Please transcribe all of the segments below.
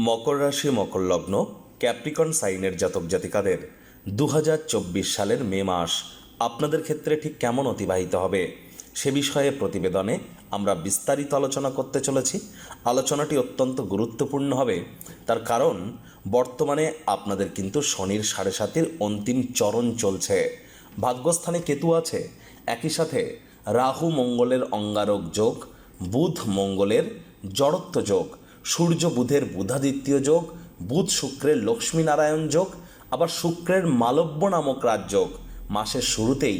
মকর রাশি, মকর লগ্ন ক্যাপ্রিকন সাইনের জাতক জাতিকাদের দু হাজার চব্বিশ সালের মে মাস আপনাদের ক্ষেত্রে ঠিক কেমন অতিবাহিত হবে? সে বিষয়ে প্রতিবেদনে আমরা বিস্তারিত আলোচনা করতে চলেছি। আলোচনাটি অত্যন্ত গুরুত্বপূর্ণ হবে। তার কারণ, বর্তমানে আপনাদের কিন্তু শনির সাড়ে সাতির অন্তিম চরণ চলছে। ভাগ্যস্থানে কেতু আছে। একই সাথে রাহু মঙ্গলের অঙ্গারক যোগ, বুধ মঙ্গলের জড়ত্ব যোগ। সূর্য বুধের বুধাদিত্য যোগ, বুধ শুক্রের লক্ষ্মীনারায়ণ যোগ, আবার শুক্রের মালব্য নামক রাজযোগ মাসের শুরুতেই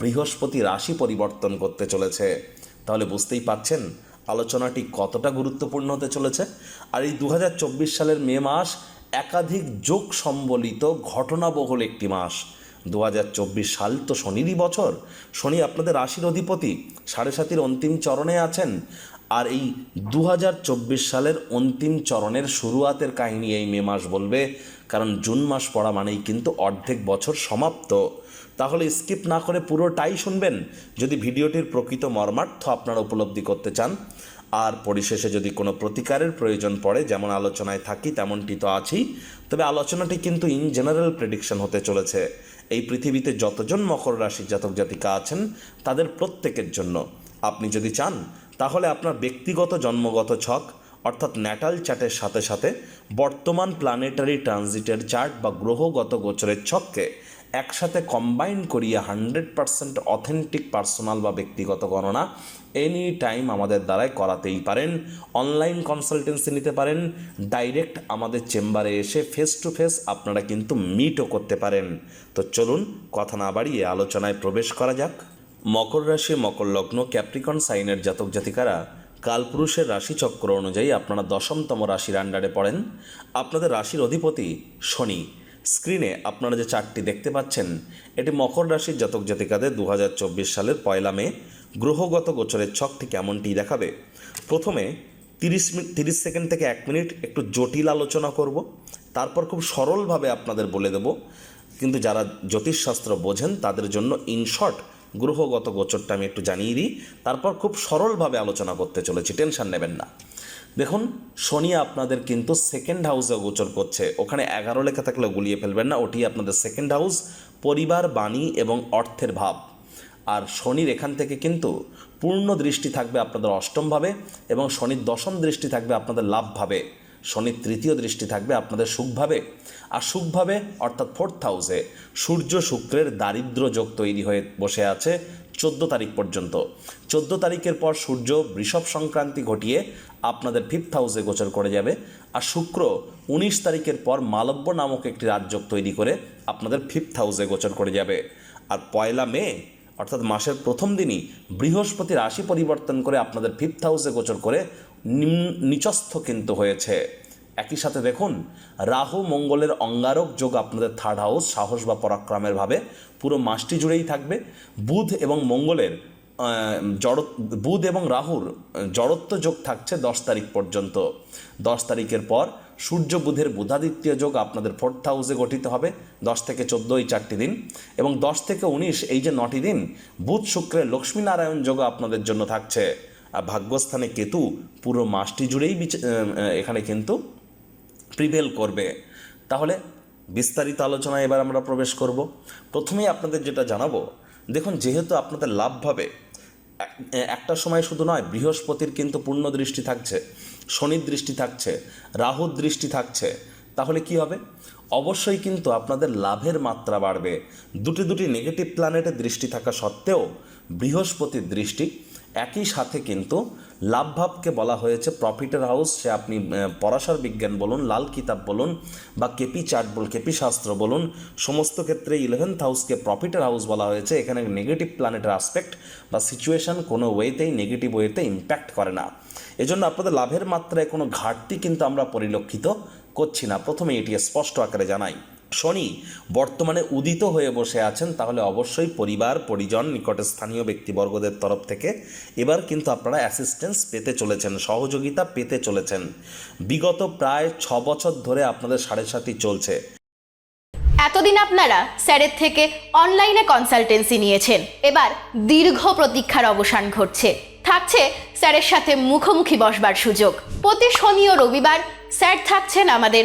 বৃহস্পতি রাশি পরিবর্তন করতে চলেছে। তাহলে বুঝতেই পাচ্ছেন আলোচনাটি কতটা গুরুত্বপূর্ণ হতে চলেছে। আর এই দু হাজার চব্বিশ সালের মে মাস একাধিক যোগ সম্বলিত ঘটনাবহুল একটি মাস। দু হাজার চব্বিশ সাল তো শনিরই বছর। শনি আপনাদের রাশির অধিপতি। সাড়ে সাতির অন্তিম চরণে আছেন। আর এই দু হাজার চব্বিশ সালের অন্তিম চরণের শুরুয়াতের কাহিনী এই মে মাস বলবে, কারণ জুন মাস পড়া মানেই কিন্তু অর্ধেক বছর সমাপ্ত। তাহলে স্কিপ না করে পুরোটাই শুনবেন। যদি ভিডিওটির প্রকৃত মর্মার্থ আপনারা উপলব্ধি করতে চান, আর পরিশেষে যদি কোনো প্রতিকারের প্রয়োজন পড়ে, যেমন আলোচনায় থাকি, তেমনটি তো আছেই। তবে আলোচনাটি কিন্তু ইন জেনারেল প্রেডিকশন হতে চলেছে। এই পৃথিবীতে যতজন মকর রাশির জাতক জাতিকা আছেন, তাদের প্রত্যেকের জন্য। আপনি যদি চান তাহলে আপনার ব্যক্তিগত জন্মগত ছক, অর্থাৎ ন্যাটাল চার্টের সাথে সাথে বর্তমান প্ল্যানেটারি ট্রানজিটের চার্ট বা গ্রহগত গোচরের ছককে একসাথে কম্বাইন করিয়ে হান্ড্রেড পারসেন্ট অথেন্টিক পার্সোনাল বা ব্যক্তিগত গণনা এনি টাইম আমাদের দ্বারাই করাতেই পারেন। অনলাইন কনসালটেন্সি নিতে পারেন ডাইরেক্ট আমাদের চেম্বারে এসে ফেস টু ফেস আপনারা কিন্তু মিটও করতে পারেন। তো চলুন, কথা না বাড়িয়ে আলোচনায় প্রবেশ করা যাক। মকর রাশি, মকর লগ্ন ক্যাপ্রিকন সাইনের জাতক জাতিকারা, কালপুরুষের রাশিচক্র অনুযায়ী আপনারা দশমতম রাশির আন্ডারে পড়েন। আপনাদের রাশির অধিপতি শনি। স্ক্রিনে আপনারা যে চারটি দেখতে পাচ্ছেন, এটি মকর রাশির জাতক জাতিকাদের দু হাজার চব্বিশ সালের পয়লা মে। গ্রহগত গোচরের ছকটি কেমনটি দেখাবে। প্রথমে তিরিশ মিনিট তিরিশ সেকেন্ড থেকে এক মিনিট একটু জটিল আলোচনা করব। তারপর খুব সরলভাবে আপনাদের বলে দেব। কিন্তু যারা জ্যোতিষশাস্ত্র বোঝেন, তাদের জন্য ইন শর্ট গ্রহগত গোচরটা আমি একটু জানিয়ে দিই। তারপর খুব সরলভাবে আলোচনা করতে চলেছি, টেনশন নেবেন না। দেখুন শনি আপনাদের কিন্তু সেকেন্ড হাউসে গোচর করছে। ওখানে এগারো লেখা থাকলে গুলিয়ে ফেলবেন না, ওটি আপনাদের সেকেন্ড হাউস পরিবার, বাণী এবং অর্থের ভাব। আর শনির এখান থেকে কিন্তু পূর্ণ দৃষ্টি থাকবে আপনাদের অষ্টমভাবে এবং শনির দশম দৃষ্টি থাকবে আপনাদের লাভভাবে শনির তৃতীয় দৃষ্টি থাকবে আপনাদের সুখভাবে। আর সুখভাবে অর্থাৎ ফোর্থ হাউসে সূর্য শুক্রের দারিদ্র যোগ তৈরি হয়ে বসে আছে চোদ্দ তারিখ পর্যন্ত। চোদ্দ তারিখের পর সূর্য বৃষভ সংক্রান্তি ঘটিয়ে আপনাদের ফিফথ হাউসে গোচর করে যাবে। আর শুক্র উনিশ তারিখের পর মালব্য নামক একটি রাজযোগ তৈরি করে আপনাদের ফিফথ হাউসে গোচর করে যাবে। আর পয়লা মে, অর্থাৎ মাসের প্রথম দিনই বৃহস্পতি রাশি পরিবর্তন করে আপনাদের ফিফথ হাউসে গোচর করে নিচস্থ কিন্তু হয়েছে। একই সাথে দেখুন, রাহু মঙ্গলের অঙ্গারক যোগ আপনাদের থার্ড হাউস সাহস বা পরাক্রমের ভাবে পুরো মাসটি জুড়েই থাকবে। বুধ এবং মঙ্গলের জড়, বুধ এবং রাহুর জড়ত্ব যোগ থাকছে দশ তারিখ পর্যন্ত। দশ তারিখের পর সূর্য বুধের বুধাদিত্য যোগ আপনাদের ফোর্থ হাউসে গঠিত হবে, দশ থেকে চোদ্দ এই চারটি দিন। এবং দশ থেকে উনিশ, এই যে নটি দিন, বুধ শুক্রের লক্ষ্মীনারায়ণ যোগ আপনাদের জন্য থাকছে। আর ভাগ্যস্থানে কেতু পুরো মাসটি জুড়েই এখানে কিন্তু প্রিভেল করবে। তাহলে বিস্তারিত আলোচনায় এবার আমরা প্রবেশ করব। প্রথমেই আপনাদের যেটা জানাব, দেখুন যেহেতু আপনাদের লাভভাবে এক- একটা সময় শুধু নয়, বৃহস্পতির কিন্তু পূর্ণ দৃষ্টি থাকছে, শনির দৃষ্টি থাকছে, রাহুর দৃষ্টি থাকছে, তাহলে কি হবে? অবশ্যই কিন্তু আপনাদের লাভের মাত্রা বাড়বে। দুটি দুটি নেগেটিভ প্ল্যানেটের দৃষ্টি থাকা সত্ত্বেও বৃহস্পতির দৃষ্টি একই সাথে কিন্তু লাভভাবকে বলা হয়েছে প্রফিটের হাউস সে আপনি পরাশর বিজ্ঞান বলুন, লাল কিতাব বলুন, বা কেপি চার্ট বল কেপি শাস্ত্র বলুন, সমস্ত ক্ষেত্রে ইলেভেন্থ হাউসকে প্রফিটের হাউস বলা হয়েছে। এখানে নেগেটিভ প্ল্যানেটের আসপেক্ট বা সিচুয়েশন কোনো ওয়েতেই নেগেটিভ ওয়েতে ইম্প্যাক্ট করে না। এজন্য আপনাদের লাভের মাত্রায় কোনো ঘাটতি কিন্তু আমরা পরিলক্ষিত করছি না। প্রথমে এটি স্পষ্ট আকারে জানাই। শনি বর্তমানে উদিত হয়ে বসে আছেন, তাহলে অবশ্যই পরিবার, পরিজন, নিকটে স্থানীয় ব্যক্তিবর্গদের তরফ থেকে এবার কিন্তু আপনারা অ্যাসিস্ট্যান্স পেতে চলেছেন, সহযোগিতা পেতে চলেছেন। বিগত প্রায় ছ বছর ধরে আপনাদের সাড়ে সাতই চলছে। এতদিন আপনারা স্যারের থেকে অনলাইনে কনসালটেন্সি নিয়েছেন, এবার দীর্ঘ প্রতীক্ষার অবসান ঘটছে। থাকছে স্যারের সাথে মুখোমুখি বসবার সুযোগ। প্রতি শনি ও রবিবার স্যার থাকছেন আমাদের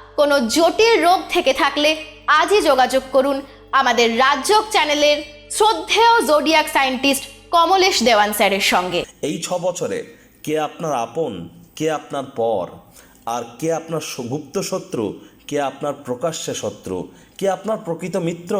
কোনো জটিল রোগ থেকে থাকলে আজই যোগাযোগ করুন আমাদের রাজযোগ চ্যানেলের শ্রদ্ধেয় জোডিয়াক সায়েন্টিস্ট কমলেশ দেওয়ান স্যারের সঙ্গে। এই ছ বছরে কে আপনার আপন, কে আপনার পর, আর কে আপনার গুপ্ত শত্রু, কে আপনার প্রকাশ্যে শত্রু, কে আপনার প্রকৃত মিত্র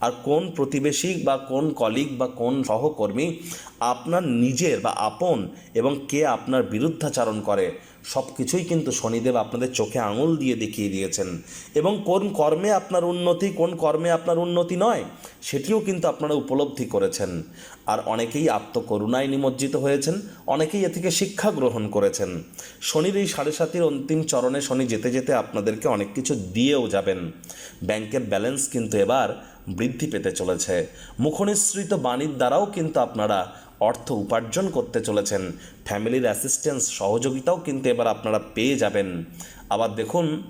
আর কোন প্রতিবেশী বা কোন কলিগ বা কোন সহকর্মী আপনার নিজের বা আপন এবং কে আপনার বিরুদ্ধাচারণ করে সব কিছুই কিন্তু শনিদেব আপনাদের চোখে আঙুল দিয়ে দেখিয়ে দিয়েছেন। এবং কোন কর্মে আপনার উন্নতি, কোন কর্মে আপনার উন্নতি নয়, সেটিও কিন্তু আপনারা উপলব্ধি করেছেন। আর অনেকেই আত্মকরুণায় নিমজ্জিত হয়েছেন, অনেকেই এ থেকে শিক্ষা গ্রহণ করেছেন। শনির এই সাড়ে সাতির অন্তিম চরণে শনি যেতে যেতে আপনাদেরকে অনেক কিছু দিয়েও যাবেন। ব্যাংকের ব্যালেন্স কিন্তু এবার বৃদ্ধি পেতে চলেছে। মুখনিসৃত বাণীর দ্বারাও কিন্তু আপনারা অর্থ উপার্জন করতে চলেছেন। ফ্যামিলির অ্যাসিস্ট্যান্স সহযোগিতাও কিন্তু এবার আপনারা পেয়ে যাবেন। আবার দেখুন,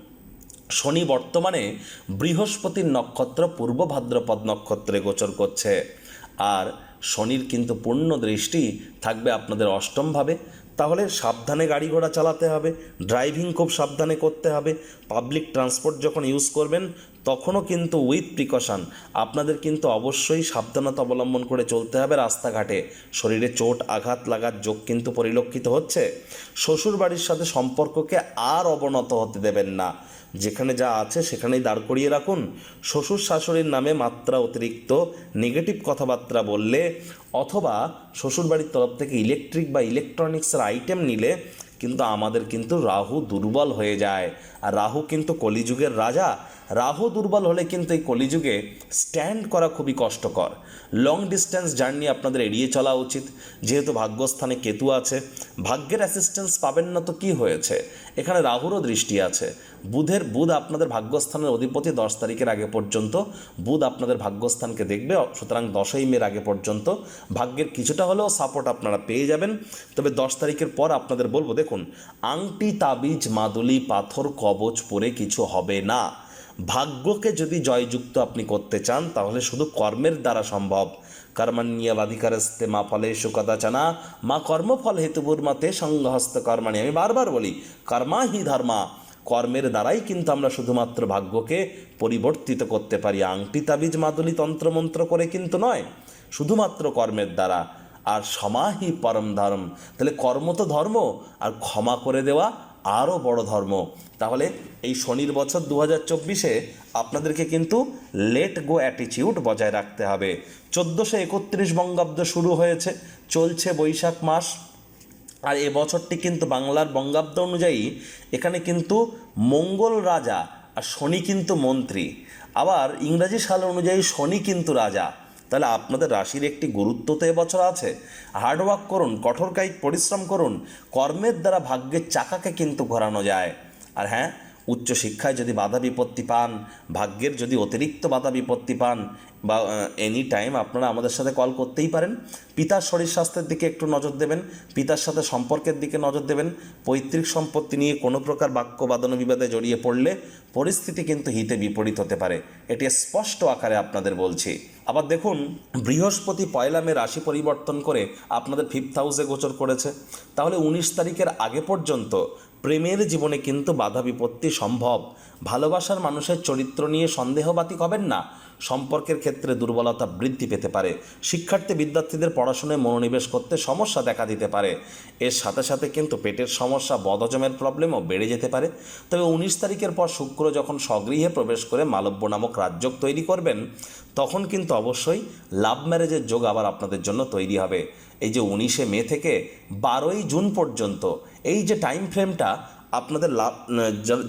শনি বর্তমানে বৃহস্পতির নক্ষত্র পূর্ব ভাদ্রপদ নক্ষত্রে গোচর করছে। আর শনির কিন্তু পূর্ণ দৃষ্টি থাকবে আপনাদের অষ্টমভাবে। তাহলে সাবধানে গাড়ি ঘোড়া চালাতে হবে ড্রাইভিং খুব সাবধানে করতে হবে। পাবলিক ট্রান্সপোর্ট যখন ইউজ করবেন তখনও কিন্তু উইথ প্রিকশন আপনাদের কিন্তু অবশ্যই সাবধানতা অবলম্বন করে চলতে হবে রাস্তাঘাটে। শরীরে চোট, আঘাত লাগার যোগ কিন্তু পরিলক্ষিত হচ্ছে। শ্বশুর বাড়ির সাথে সম্পর্ককে আর অবনত হতে দেবেন না। যেখানে যা আছে সেখানেই দাঁড় করিয়ে রাখুন। শ্বশুর শাশুড়ির নামে মাত্রা অতিরিক্ত নেগেটিভ কথাবার্তা বললে অথবা শ্বশুরবাড়ির তরফ থেকে ইলেকট্রিক বা ইলেকট্রনিক্সের আইটেম নিলে কিন্তু আমাদের কিন্তু রাহু দুর্বল হয়ে যায়। রাহু কিন্তু কলিযুগের রাজা। রাহু দুর্বল হলে কিন্তু এই কলিযুগে স্ট্যান্ড করা খুবই কষ্টকর। লং ডিস্টেন্স জার্নি আপনাদের এড়িয়ে চলা উচিত। যেহেতু ভাগ্যস্থানে কেতু আছে, ভাগ্যের অ্যাসিস্ট্যান্স পাবেন না তো কি হয়েছে? এখানে রাহুরও দৃষ্টি আছে। বুধের, বুধ আপনাদের ভাগ্যস্থানের অধিপতি দশ তারিখের আগে পর্যন্ত। বুধ আপনাদের ভাগ্যস্থানকে দেখবে, সুতরাং দশই মের আগে পর্যন্ত। ভাগ্যের কিছুটা হলেও সাপোর্ট আপনারা পেয়ে যাবেন। তবে দশ তারিখের পর আপনাদের বলব, দেখুন, আংটি, তাবিজ, মাদুলি, পাথর কবচ পরে কিছু হবে না। ভাগ্যকে যদি জয়যুক্ত আপনি করতে চান, তাহলে শুধু কর্মের দ্বারা সম্ভব। কর্মান্যবাধিকারস্তে মা ফলে সুকদাচনা মা কর্মফল হেতুপুর মতে সংঘহস্ত কর্মাণী। আমি বারবার বলি, কর্মা হি ধর্মা। কর্মের দ্বারাই কিন্তু আমরা শুধুমাত্র ভাগ্যকে পরিবর্তিত করতে পারি। আংটি তাবিজ মাদুলি তন্ত্রমন্ত্র করে কিন্তু নয়, শুধুমাত্র কর্মের দ্বারা। আর সমাহি পরম ধর্ম। তাহলে কর্ম তো ধর্ম, আর ক্ষমা করে দেওয়া আরও বড় ধর্ম। তাহলে এই শনির বছর দু হাজার চব্বিশে আপনাদেরকে কিন্তু লেট গো অ্যাটিটিউড বজায় রাখতে হবে। চোদ্দোশো একত্রিশ বঙ্গাব্দ শুরু হয়েছে, চলছে বৈশাখ মাস। আর এ বছরটি কিন্তু বাংলার বঙ্গাব্দ অনুযায়ী এখানে কিন্তু মঙ্গল রাজা আর শনি কিন্তু মন্ত্রী। আবার ইংরাজি সাল অনুযায়ী শনি কিন্তু রাজা। তাহলে আপনাদের রাশির একটি গুরুত্ব তো এবছর আছে। হার্ডওয়ার্ক করুন, কঠোর কায়িক পরিশ্রম করুন, কর্মের দ্বারা ভাগ্যের চাকাকে কিন্তু ঘোরানো যায়। আর হ্যাঁ উচ্চশিক্ষায় যদি বাধা বিপত্তি পান, ভাগ্যের যদি অতিরিক্ত বাধা বিপত্তি পান বা এনি টাইম আপনারা আমাদের সাথে কল করতেই পারেন। পিতার শরীর স্বাস্থ্যের দিকে একটু নজর দেবেন। পিতার সাথে সম্পর্কের দিকে নজর দেবেন। পৈতৃক সম্পত্তি নিয়ে কোনো প্রকার বাক্য বিবাদে জড়িয়ে পড়লে পরিস্থিতি কিন্তু হিতে বিপরীত হতে পারে। এটি স্পষ্ট আকারে আপনাদের বলছি। আবার দেখুন, বৃহস্পতি পয়লা মে রাশি পরিবর্তন করে আপনাদের ফিফথ হাউসে গোচর করেছে। তাহলে উনিশ তারিখের আগে পর্যন্ত প্রেমের জীবনে কিন্তু বাধা বিপত্তি সম্ভব। ভালোবাসার মানুষের চরিত্র নিয়ে সন্দেহবাতিক হবেন না। সম্পর্কের ক্ষেত্রে দুর্বলতা বৃদ্ধি পেতে পারে। শিক্ষার্থী বিদ্যার্থীদের পড়াশোনায় মনোনিবেশ করতে সমস্যা দেখা দিতে পারে। এর সাথে সাথে কিন্তু পেটের সমস্যা, বদহজমের প্রবলেমও বেড়ে যেতে পারে। তবে উনিশ তারিখের পর শুক্র যখন স্বগৃহে প্রবেশ করে মালব্য নামক রাজযোগ তৈরি করবেন, তখন কিন্তু অবশ্যই লাভ ম্যারেজের যোগ আবার আপনাদের জন্য তৈরি হবে। এই যে উনিশে মে থেকে বারোই জুন পর্যন্ত, এই যে টাইম ফ্রেমটা আপনাদের লাভ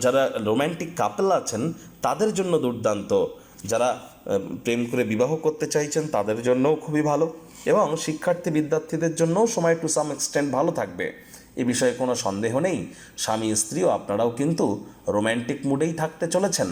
যারা রোম্যান্টিক কাপল আছেন, তাদের জন্য দুর্দান্ত। যারা প্রেম করে বিবাহ করতে চাইছেন, তাদের জন্যও খুবই ভালো এবং শিক্ষার্থী বিদ্যার্থীদের জন্যও সময় টু সাম এক্সটেন্ট ভালো থাকবে। এ বিষয়ে কোনো সন্দেহ নেই। স্বামী স্ত্রীও আপনারাও কিন্তু রোম্যান্টিক মুডেই থাকতে চলেছেন।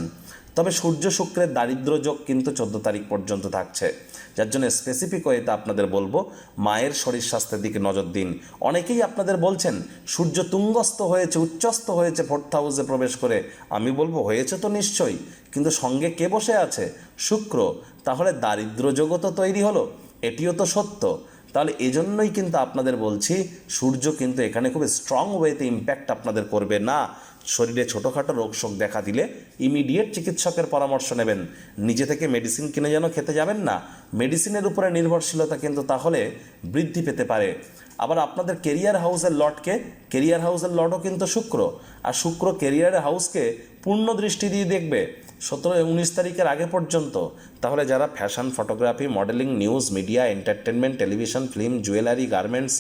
তবে সূর্য শুক্রের দারিদ্র যোগ কিন্তু চোদ্দ তারিখ পর্যন্ত থাকছে। যার জন্য স্পেসিফিক ওয়েতে আপনাদের বলব। মায়ের শরীর স্বাস্থ্যের দিকে নজর দিন। অনেকেই আপনাদের বলছেন, সূর্য তুঙ্গস্থ হয়েছে, উচ্চস্থ হয়েছে ফোর্থ হাউসে প্রবেশ করে। আমি বলব, হয়েছে তো নিশ্চয়ই। কিন্তু সঙ্গে কে বসে আছে? শুক্র। তাহলে দারিদ্র তো তৈরি হলো। এটিও তো সত্য। তাহলে এজন্যই কিন্তু আপনাদের বলছি, সূর্য কিন্তু এখানে খুব স্ট্রং ওয়েতে ইম্প্যাক্ট আপনাদের করবে না। শরীরে ছোটোখাটো রোগ শোক দেখা দিলে ইমিডিয়েট চিকিৎসকের পরামর্শ নেবেন। নিজে থেকে মেডিসিন কিনে যেন খেতে যাবেন না। মেডিসিনের উপরে নির্ভরশীলতা কিন্তু তাহলে বৃদ্ধি পেতে পারে। আবার আপনাদের কেরিয়ার হাউসের লটকে কেরিয়ার হাউসের লটও কিন্তু শুক্র। আর শুক্র কেরিয়ারের হাউসকে পূর্ণ দৃষ্টি দিয়ে দেখবে। সতেরো উনিশ তারিখের আগে পর্যন্ত, তাহলে যারা fashion photography modelling news media entertainment television film jewellery garments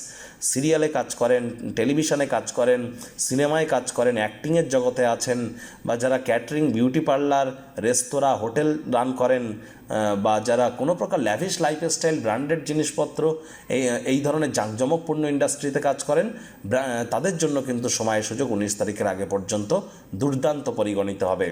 সিরিয়ালে কাজ করেন টেলিভিশনে কাজ করেন সিনেমায় কাজ করেন অ্যাক্টিংয়ের জগতে আছেন, বা যারা ক্যাটারিং বিউটি পার্লার রেস্তোরাঁ হোটেল রান করেন বা যারা কোনো প্রকার ল্যাভিশ লাইফস্টাইল ব্র্যান্ডেড জিনিসপত্র, এই এই ধরনের জাঁকজমকপূর্ণ ইন্ডাস্ট্রিতে কাজ করেন তাদের জন্য কিন্তু সময় সুযোগ উনিশ তারিখের আগে পর্যন্ত দুর্দান্ত পরিগণিত হবে।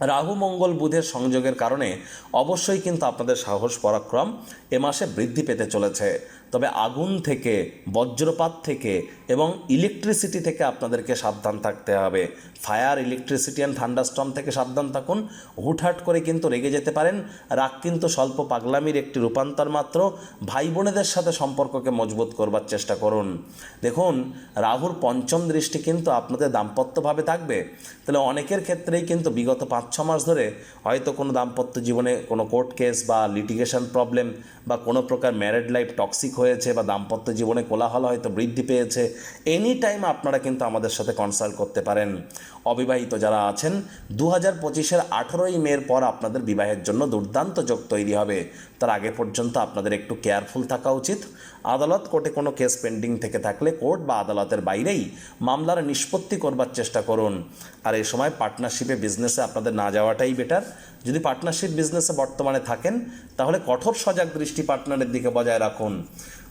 রাহু মঙ্গল বুধের সংযোগের কারণে অবশ্যই কিন্তু আপনাদের সাহস, পরাক্রম এ মাসে বৃদ্ধি পেতে চলেছে। তবে আগুন থেকে, বজ্রপাত থেকে এবং ইলেকট্রিসিটি থেকে আপনাদেরকে সাবধান থাকতে হবে। ফায়ার ইলেকট্রিসিটি অ্যান্ড থান্ডারস্টর্ম থেকে সাবধান থাকুন। হুটহাট করে কিন্তু রেগে যেতে পারেন। রাগ কিন্তু স্বল্প পাগলামির একটি রূপান্তর মাত্র। ভাই বোনেদের সাথে সম্পর্ককে মজবুত করবার চেষ্টা করুন। দেখুন, রাহুর পঞ্চম দৃষ্টি কিন্তু আপনাদের দাম্পত্যভাবে থাকবে। তাহলে অনেকের ক্ষেত্রেই কিন্তু বিগত পাঁচ ছ মাস ধরে হয়তো কোনো দাম্পত্য জীবনে কোনো কোর্ট কেস বা লিটিগেশন প্রবলেম বা কোনো প্রকার ম্যারেড লাইফ টক্সিক হয়েছে বা দাম্পত্য জীবনে কোলাহল হয়তো বৃদ্ধি পেয়েছে এনি টাইম আপনারা কিন্তু আমাদের সাথে কনসাল্ট করতে পারেন। অবিবাহিত যারা আছেন দু হাজার পঁচিশের আঠেরোই মের পর আপনাদের বিবাহের জন্য দুর্দান্ত যোগ তৈরি হবে। তার আগে পর্যন্ত আপনাদের একটু কেয়ারফুল থাকা উচিত। আদালত কোর্টে কোনো কেস পেন্ডিং থেকে থাকলে কোর্ট বা আদালতের বাইরেই মামলার নিষ্পত্তি করবার চেষ্টা করুন। আর এই সময় পার্টনারশিপে বিজনেসে আপনাদের না যাওয়াটাই বেটার যদি পার্টনারশিপ বিজনেসে বর্তমানে থাকেন, তাহলে কঠোর সজাগ দৃষ্টি পার্টনারের দিকে বজায় রাখুন।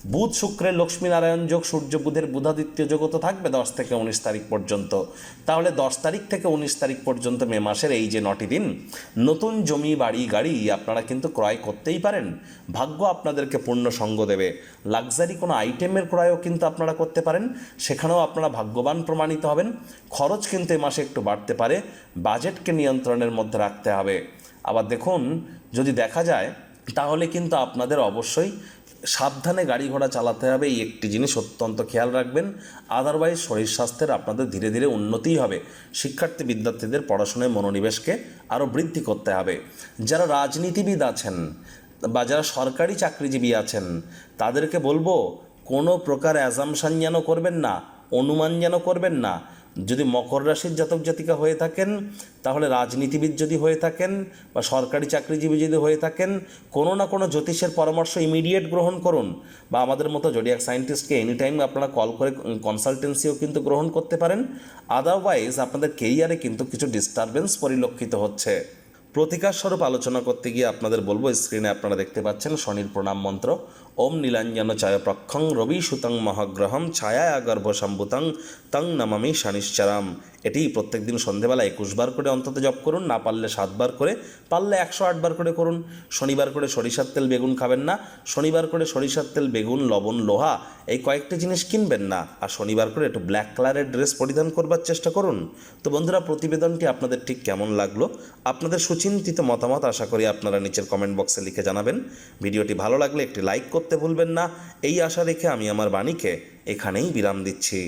বুধ শুক্রের লক্ষ্মীনারায়ণ যোগ, সূর্য, বুধের বুধাদিত্য যোগও তো থাকবে দশ থেকে উনিশ তারিখ পর্যন্ত। তাহলে দশ তারিখ থেকে উনিশ তারিখ পর্যন্ত মে মাসের এই যে নটি দিন, নতুন জমি, বাড়ি, গাড়ি আপনারা কিন্তু ক্রয় করতেই পারেন। ভাগ্য আপনাদেরকে পূর্ণ সঙ্গ দেবে। লাক্সারি কোনো আইটেমের ক্রয়ও কিন্তু আপনারা করতে পারেন। সেখানেও আপনারা ভাগ্যবান প্রমাণিত হবেন। খরচ কিন্তু এ মাসে একটু বাড়তে পারে। বাজেটকে নিয়ন্ত্রণের মধ্যে রাখতে হবে। আবার দেখুন, যদি দেখা যায়, তাহলে কিন্তু আপনাদের অবশ্যই সাবধানে গাড়ি ঘোড়া চালাতে হবে, এই একটি জিনিস অত্যন্ত খেয়াল রাখবেন। আদারওয়াইজ শরীর স্বাস্থ্যের আপনাদের ধীরে ধীরে উন্নতিই হবে। শিক্ষার্থী বিদ্যার্থীদের পড়াশোনায় মনোনিবেশকে আরও বৃদ্ধি করতে হবে। যারা রাজনীতিবিদ আছেন বা যারা সরকারি চাকরিজীবী আছেন, তাদেরকে বলব, কোনো প্রকার অ্যাজামশান যেন করবেন না, অনুমান যেন করবেন না। যদি মকর রাশির জাতক জাতিকা হয়ে থাকেন, তাহলে রাজনীতিবিদ যদি হয়ে থাকেন বা সরকারি চাকরিজীবী যদি হয়ে থাকেন, কোনো না কোনো জ্যোতিষের পরামর্শ ইমিডিয়েট গ্রহণ করুন বা আমাদের মতো জডিয়াক সায়েন্টিস্টকে এনি টাইম আপনারা কল করে কনসালটেন্সিও কিন্তু গ্রহণ করতে পারেন। আদারওয়াইজ আপনাদের কেরিয়ারে কিন্তু কিছু ডিস্টারবেন্স পরিলক্ষিত হচ্ছে। প্রতিকার স্বরূপ আলোচনা করতে গিয়ে আপনাদের বলব স্ক্রিনে আপনারা দেখতে পাচ্ছেন শনির প্রণাম মন্ত্র। ওম নীলাঞ্জন চায় প্রক্ষং রবি সুতং মহাগ্রহম ছায়া গর্ভ সম্ভুতং তং নমামি শনিশ্চরাম। এটি প্রত্যেকদিন সন্ধেবেলা একুশ বার করে অন্তত জপ করুন, না পারলে সাতবার করে, পারলে একশো আটবার করে করুন। শনিবার করে সরিষার তেল বেগুন খাবেন না, শনিবার করে সরিষার তেল, বেগুন, লবণ, লোহা, এই কয়েকটি জিনিস কিনবেন না, আর শনিবার করে একটু ব্ল্যাক কালারের ড্রেস পরিধান করবার চেষ্টা করুন। তো বন্ধুরা, প্রতিবেদনটি আপনাদের ঠিক কেমন লাগল? আপনাদের সুচিন্তিত মতামত আশা করি আপনারা নিচের কমেন্ট বক্সে লিখে জানাবেন। ভিডিওটি ভালো লাগলে একটি লাইক করতে ভুলবেন না। এই আশা রেখে আমি আমার বাণীকে এখানেই বিরাম দিচ্ছি।